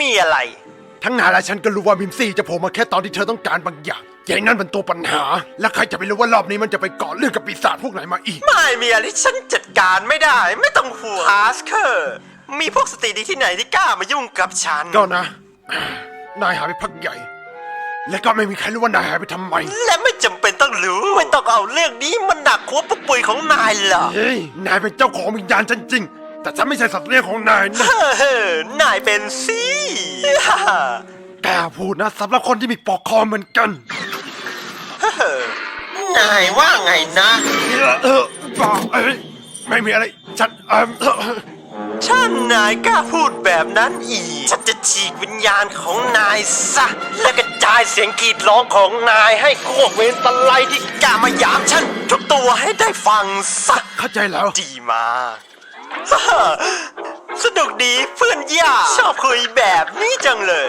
มีอะไร ทั้งนายและฉันก็รู้ว่ามิมซี่จะโผล่มาแค่ตอนที่เธอต้องการบางอย่างยายนั่นเป็นตัวปัญหา และใครจะไปรู้ว่ารอบนี้มันจะไปก่อเรื่องกับปีศาจพวกไหนมาอีก ไม่มีอะไรที่ฉันจัดการไม่ได้ ไม่ต้องห่วงพาสเคอร์มีพวกสตรีดีที่ไหนที่กล้ามายุ่งกับฉัน ก็นะ นายหายไปพักใหญ่ และก็ไม่มีใครรู้ว่านายหายไปทำไม และไม่จำเป็นต้องรู้ไม่ต้องเอาเรื่องนี้มันหนักหัวปุกปุยของนายหรอกเฮ้ย นายเป็นเจ้าของวิญญาณฉันจริง แต่ฉันไม่ใช่สัตว์เลี้ยงของนายนะ เฮ้อนายเป็นสิ กล้าพูดนะสำหรับคนที่มีปอกคอเหมือนกัน นายว่าไงนะ เออบอกเอ้ยไม่มีอะไร ฉันเออเอ่อถ้านายกล้าพูดแบบนั้นอีก ฉันจะฉีกวิญญาณของนายซะ และกระจายเสียงกรีดร้องของนายให้พวกเวรตะไลที่กล้ามายามฉัน ทุกตัวให้ได้ฟังซะ เข้าใจแล้ว ดีมากฮ่า สนุกดีเพื่อนยาชอบคุยแบบนี้จังเลย